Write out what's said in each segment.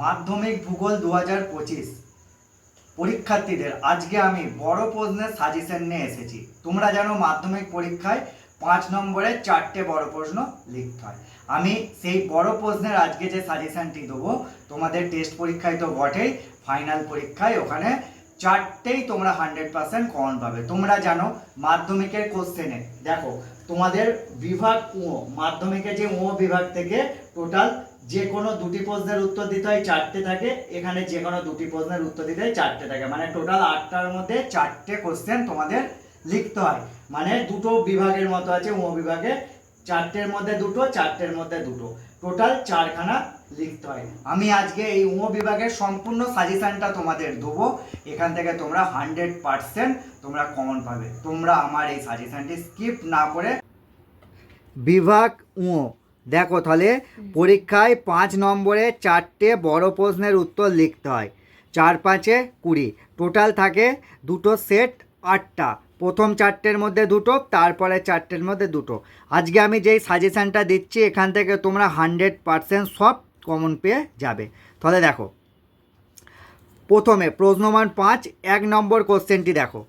মাধ্যমিক ভূগোল দু হাজার পঁচিশ। পরীক্ষার্থীদের, আজকে আমি বড় প্রশ্নের সাজেশন নিয়ে এসেছি। তোমরা জানো মাধ্যমিক পরীক্ষায় পাঁচ নম্বরে চারটে বড় প্রশ্ন লিখতে হয়। আমি সেই বড় প্রশ্নের আজকে যে সাজেশনটি দেবো, তোমাদের টেস্ট পরীক্ষায় তো বটেই ফাইনাল পরীক্ষায় ওখানে চারটেই তোমরা হান্ড্রেড পার্সেন্ট কমন পাবে। তোমরা জানো মাধ্যমিকের কোশ্চেনে দেখো, তোমাদের বিভাগ ও মাধ্যমিকের যে ও বিভাগ থেকে টোটাল যে কোনো দুটি প্রশ্নের উত্তর দিতে হয়, চারটে থাকে। এখানে যে কোনো দুটি প্রশ্নের উত্তর দিতে হয়, চারটে থাকে। মানে টোটাল আটটার মধ্যে চারটে কোশ্চেন তোমাদের লিখতে হয়। মানে দুটো বিভাগের মতো আছে ও বিভাগে চারটের মধ্যে দুটো, চারটের মধ্যে দুটো। টোটাল চারখানা লিখতে হয়। আমি আজকে এই ও বিভাগের সম্পূর্ণ সাজেশানটা তোমাদের দেবো। এখান থেকে তোমরা হান্ড্রেড পার্সেন্ট তোমরা কমন পাবে। তোমরা আমার এই সাজেশানটি স্কিপ না করে বিভাগ ও দেখো তাহলে পরীক্ষায় পাঁচ নম্বরে চারটে বড় প্রশ্নের উত্তর লিখতে হয়। চার পাঁচে কুড়ি। টোটাল থাকে দুটো সেট আটটা। প্রথম চারটের মধ্যে দুটো তারপরে চারটের মধ্যে দুটো। আজকে আমি যেই সাজেশানটা দিচ্ছি এখান থেকে তোমরা হান্ড্রেড পারসেন্ট সব কমন পেয়ে যাবে। তাহলে দেখো। প্রথমে প্রশ্নমান পাঁচ এক নম্বর কোশ্চেনটি দেখো।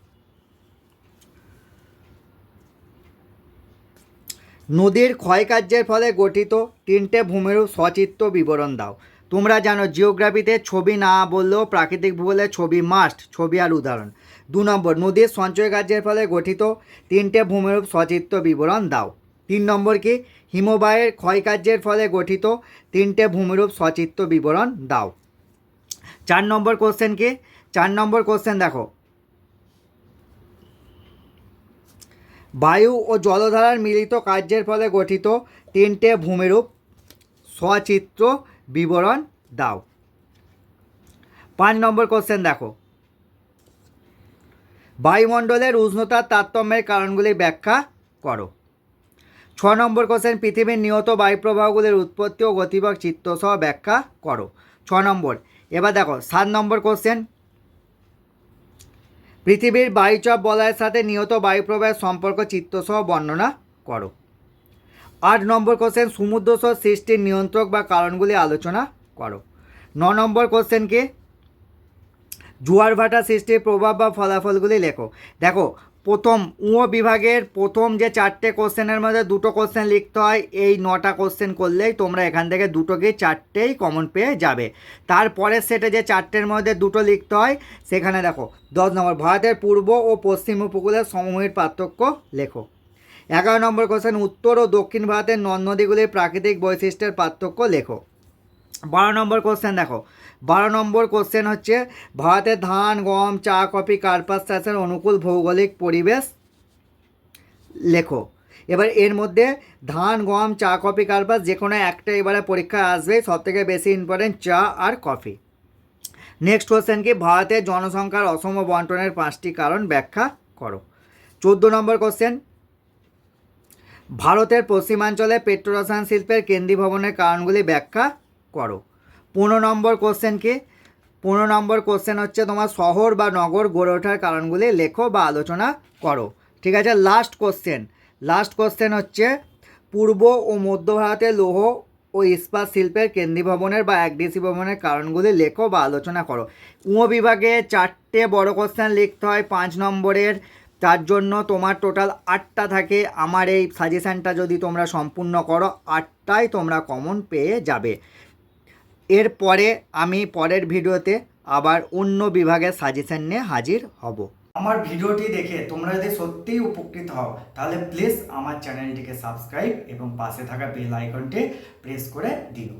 নদীর ক্ষয়কার্যের ফলে গঠিত তিনটে ভূমিরূপ সচিত্র বিবরণ দাও। তোমরা জানো, জিওগ্রাফিতে ছবি না বললেও প্রাকৃতিক ভূগোলে ছবি মাস্ট ছবি আর উদাহরণ। দু নম্বর, নদীর সঞ্চয় কার্যের ফলে গঠিত তিনটে ভূমিরূপ সচিত্র বিবরণ দাও। তিন নম্বর কি? হিমবাহের ক্ষয়কার্যের ফলে গঠিত তিনটে ভূমিরূপ সচিত্র বিবরণ দাও। চার নম্বর কোশ্চেন কি? চার নম্বর কোশ্চেন দেখো। বায়ু ও জলধারার মিলিত কার্যের ফলে গঠিত তিনটে ভূমিরূপ। সচিত্র বিবরণ, দাও। পাঁচ নম্বর কোশ্চেন দেখো। বায়ুমণ্ডলের উষ্ণতার তারতম্যের কারণগুলি ব্যাখ্যা করো। ছ নম্বর কোশ্চেন পৃথিবীর নিহত বায়ুপ্রবাহগুলির উৎপত্তি ও গতিবেগ চিত্রসহ ব্যাখ্যা করো। ছ নম্বর, এবার দেখো, সাত নম্বর কোশ্চেন পৃথিবীর বায়ুচাপ বলয়ের সাথে নিহত বায়ুপ্রবাহের সম্পর্ক চিত্তসহ বর্ণনা করো। আট নম্বর কোশ্চেন সমুদ্রসহ সৃষ্টির নিয়ন্ত্রক বা কারণগুলি আলোচনা করো। ন নম্বর কোশ্চেন কি জোয়ার ভাটা সৃষ্টির প্রভাব বা ফলাফলগুলি লেখো। দেখো প্রথম উঁ বিভাগের প্রথম যে চারটে কোশ্চেনের মধ্যে দুটো কোশ্চেন লিখতে হয়, এই নটা কোশ্চেন করলেই তোমরা এখান থেকে দুটোকে চারটেই কমন পেয়ে যাবে। তারপরের সেটে যে চারটের মধ্যে দুটো লিখতে হয়, সেখানে দেখো, দশ নম্বর, ভারতের পূর্ব ও পশ্চিম উপকূলের সমভূমির পার্থক্য লেখো। এগারো নম্বর কোশ্চেন, উত্তর ও দক্ষিণ ভারতের নদ নদীগুলির প্রাকৃতিক বৈশিষ্ট্যের পার্থক্য লেখো। বারো নম্বর কোশ্চেন দেখো। বারো নম্বর কোশ্চেন হচ্ছে ভারতের ধান, গম, চা, কফি, কার্পাস, চাষের অনুকূল ভৌগোলিক পরিবেশ লেখো। এবার এর মধ্যে ধান, গম, চা, কফি, কার্পাস যে কোনো একটা এবারে পরীক্ষায় আসবে সব থেকে বেশি ইম্পর্টেন্ট চা আর কফি। নেক্সট কোশ্চেন কি? ভারতের জনসংখ্যার অসম বন্টনের পাঁচটি কারণ ব্যাখ্যা করো। চোদ্দ নম্বর কোশ্চেন ভারতের পশ্চিমাঞ্চলে পেট্রোরসায়ন শিল্পের কেন্দ্রীভবনের কারণগুলি ব্যাখ্যা করো। পনেরো নম্বর কোশ্চেন কি? পনেরো নম্বর কোশ্চেন হচ্ছে তোমার শহর বা নগর গড়ে ওঠার কারণগুলি লেখো বা আলোচনা করো। ঠিক আছে? লাস্ট কোশ্চেন লাস্ট কোশ্চেন হচ্ছে পূর্ব ও মধ্য ভারতের লৌহ ও ইস্পাত শিল্পের কেন্দ্রীভবনের বা একডিসি ভবনের কারণগুলি লেখো বা আলোচনা করো। উঁ বিভাগে চারটে বড় কোশ্চেন লিখতে হয় পাঁচ নম্বরের। তার জন্য তোমার টোটাল আটটা থাকে। আমার এই সাজেশানটা যদি তোমরা সম্পূর্ণ করো, আটটাই তোমরা কমন পেয়ে যাবে। এরপরে আমি পরের ভিডিওতে আবার অন্য বিভাগের সাজেশন নিয়ে হাজির হব। আমার ভিডিওটি দেখে তোমরা যদি সত্যিই উপকৃত হও, তাহলে প্লিজ আমার চ্যানেলটিকে সাবস্ক্রাইব এবং পাশে থাকা বেল আইকনটি প্রেস করে দিও।